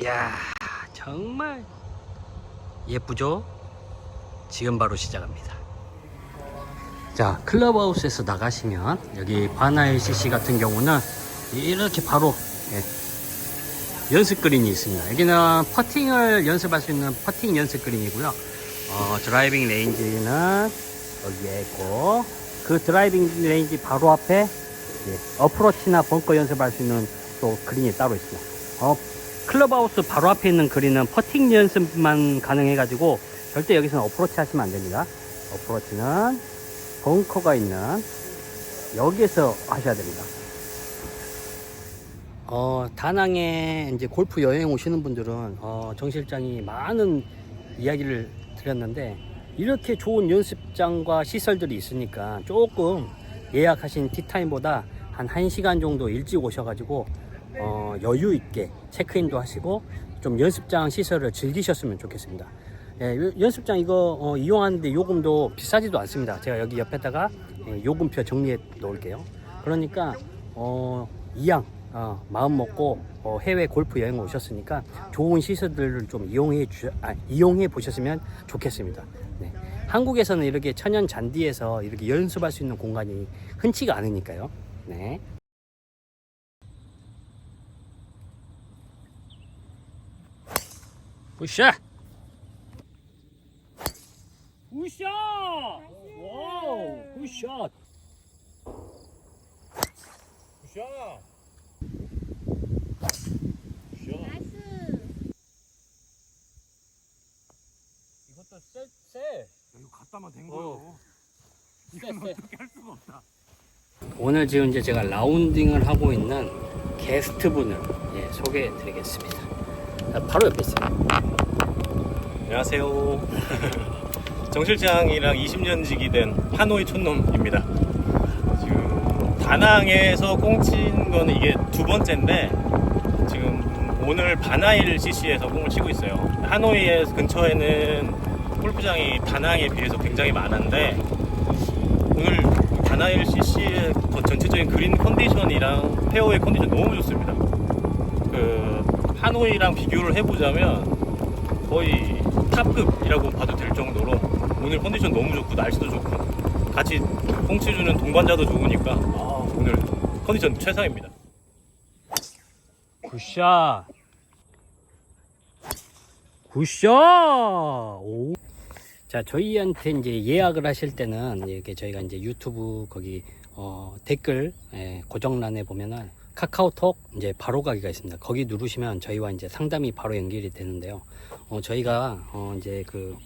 이야 정말 예쁘죠? 지금 바로 시작합니다. 자 클럽하우스에서 나가시면 여기 바나일 CC 같은 경우는 이렇게 바로 예, 연습 그린이 있습니다. 여기는 퍼팅을 연습할 수 있는 퍼팅 연습 그린이고요. 어, 드라이빙 레인지는 여기에 있고 그 드라이빙 레인지 바로 앞에 예, 어프로치나 벙커 연습할 수 있는 또 그린이 따로 있습니다. 어, 클럽하우스 바로 앞에 있는 그린은 퍼팅 연습만 가능해가지고 절대 여기서는 어프로치 하시면 안 됩니다. 어프로치는 벙커가 있는 여기에서 하셔야 됩니다. 어, 다낭에 이제 골프 여행 오시는 분들은 어, 정 실장이 많은 이야기를 드렸는데 이렇게 좋은 연습장과 시설들이 있으니까 조금 예약하신 티타임보다 한 1시간 정도 일찍 오셔가지고 어, 여유 있게 체크인도 하시고 좀 연습장 시설을 즐기셨으면 좋겠습니다. 예, 요- 연습장 이거 어, 이용하는데 요금도 비싸지도 않습니다. 제가 여기 옆에다가 예, 요금표 정리해 놓을게요. 그러니까 어, 이왕 어, 마음 먹고 어, 해외 골프 여행 오셨으니까 좋은 시설들을 좀 이용해 주, 아, 이용해 보셨으면 좋겠습니다. 네. 한국에서는 이렇게 천연 잔디에서 이렇게 연습할 수 있는 공간이 흔치가 않으니까요. 네. 굿샷! 굿샷! 와우! 굿샷! 굿샷. 이것도 쎄, 쎄. 이거 갖다만 된 어. 거요. 쎄, 이건 쎄. 어떻게 할 수가 없다. 오늘 지금 이제 제가 라운딩을 하고 있는 게스트분을 예, 소개해 드리겠습니다. 자, 바로 옆에 있어요. 안녕하세요. 정실장이랑 20년 지기 된 하노이 촌놈입니다. 지금 다낭에서 꽁친 거는 이게 두 번째인데 지금 오늘 바나일 CC에서 공을 치고 있어요. 하노이 근처에는 골프장이 다낭에 비해서 굉장히 많은데 오늘 바나일 CC의 전체적인 그린 컨디션이랑 페어웨이 컨디션 너무 좋습니다. 그 하노이랑 비교를 해보자면 거의 탑급이라고 봐도 될 정도로 오늘 컨디션 너무 좋고 날씨도 좋고 같이 꽁치주는 동반자도 좋으니까 아, 오늘 컨디션 최상입니다. 굿샷! 굿샷! 오. 자, 저희한테 이제 예약을 하실 때는 이렇게 저희가 이제 유튜브 거기 어, 댓글 예, 고정란에 보면은 카카오톡 이제 바로 가기가 있습니다. 거기 누르시면 저희와 이제 상담이 바로 연결이 되는데요. 어, 저희가 어, 이제 그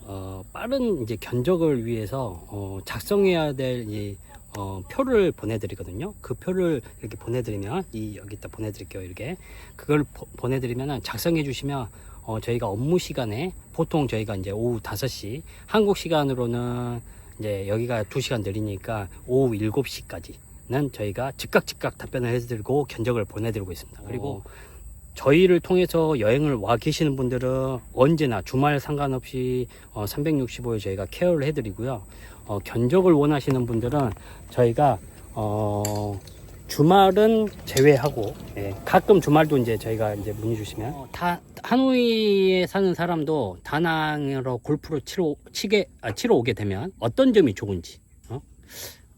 어, 빠른 이제 견적을 위해서 어, 작성해야 될 이, 어, 표를 보내드리거든요. 그 표를 이렇게 보내드리면 이 여기다 보내드릴게요. 이렇게 그걸 보, 보내드리면은 작성해 주시면 어, 저희가 업무 시간에 보통 저희가 이제 오후 5시 한국 시간으로는 이제 여기가 2시간 느리니까 오후 7시까지 는 저희가 즉각 즉각 답변을 해드리고 견적을 보내드리고 있습니다. 그리고 저희를 통해서 여행을 와 계시는 분들은 언제나 주말 상관없이 어, 365일 저희가 케어를 해드리고요. 어, 견적을 원하시는 분들은 저희가 어, 주말은 제외하고 예, 가끔 주말도 이제 저희가 이제 문의 주시면 어, 다 하노이에 사는 사람도 다낭으로 골프를 치러 치게 아, 치러 오게 되면 어떤 점이 좋은지 어?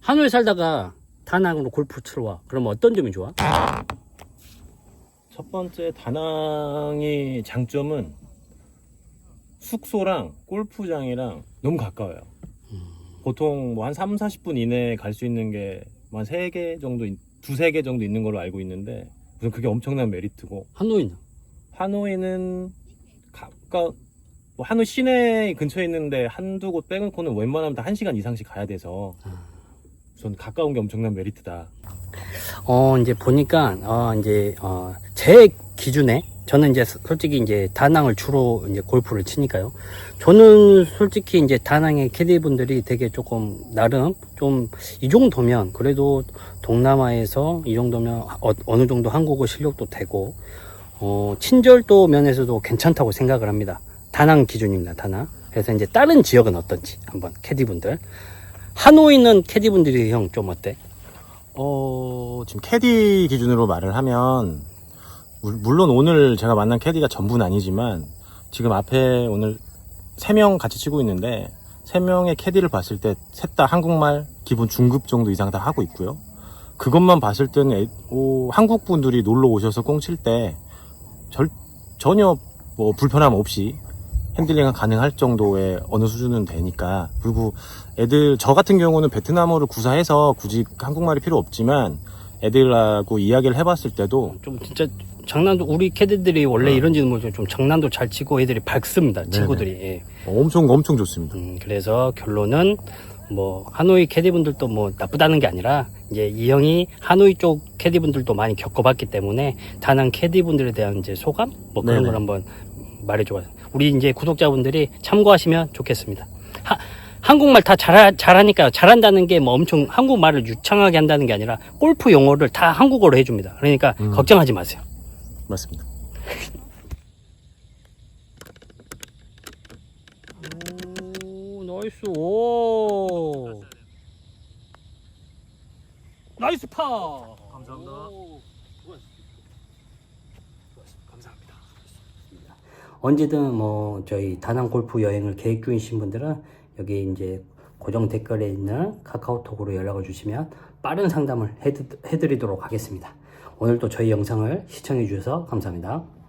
하노이 살다가 다낭으로 골프 치러 와. 그러면 어떤 점이 좋아? 첫 번째 다낭의 장점은 숙소랑 골프장이랑 너무 가까워요. 보통 뭐 한 3, 40분 이내에 갈 수 있는 게 한 3개 정도, 있- 두세 개 정도 있는 걸로 알고 있는데 우선 그게 엄청난 메리트고. 하노이는? 하노이는 가까 뭐 하노이 시내 근처에 있는데 한두 곳 빼놓고는 웬만하면 다 1시간 이상씩 가야 돼서. 우 선 가까운 게 엄청난 메리트다. 어, 이제 보니까, 어, 이제, 어, 제 기준에, 저는 이제 솔직히 이제 다낭을 주로 이제 골프를 치니까요. 저는 솔직히 이제 다낭의 캐디분들이 되게 조금, 나름 좀, 이 정도면, 그래도 동남아에서 이 정도면 어, 어느 정도 한국어 실력도 되고, 어, 친절도 면에서도 괜찮다고 생각을 합니다. 다낭 기준입니다, 다낭. 그래서 이제 다른 지역은 어떤지 한번 캐디분들. 하노이는 캐디분들이 형 좀 어때? 어, 지금 캐디 기준으로 말을 하면 물- 물론 오늘 제가 만난 캐디가 전부는 아니지만 지금 앞에 오늘 세 명 같이 치고 있는데 세 명의 캐디를 봤을 때 셋 다 한국말 기본 중급 정도 이상 다 하고 있고요. 그것만 봤을 때는 애- 오, 한국 분들이 놀러 오셔서 꽁 칠때 전혀 뭐 불편함 없이 핸들링이 가능할 정도의 어느 수준은 되니까 그리고 애들 저 같은 경우는 베트남어를 구사해서 굳이 한국말이 필요 없지만 애들하고 이야기를 해봤을 때도 좀 진짜 장난도 우리 캐디들이 원래 어. 이런지는 모르지만 좀 장난도 잘 치고 애들이 밝습니다. 친구들이. 예. 엄청 엄청 좋습니다. 음, 그래서 결론은 뭐 하노이 캐디분들도 뭐 나쁘다는 게 아니라 이제 이 형이 하노이 쪽 캐디분들도 많이 겪어봤기 때문에 다낭 캐디분들에 대한 이제 소감 뭐 그런 네네. 걸 한번 말해줘봐요. 우리 이제 구독자분들이 참고하시면 좋겠습니다. 하, 한국말 다 잘, 잘하니까 잘한다는 게 뭐 엄청 한국말을 유창하게 한다는 게 아니라 골프 용어를 다 한국어로 해줍니다. 그러니까 음. 걱정하지 마세요. 맞습니다. 오, 나이스. 오. 나이스 파. 감사합니다. 오, 감사합니다. 언제든 뭐 저희 다낭 골프 여행을 계획 중이신 분들은 여기 이제 고정 댓글에 있는 카카오톡으로 연락을 주시면 빠른 상담을 해드, 해드리도록 하겠습니다. 오늘도 저희 영상을 시청해 주셔서 감사합니다.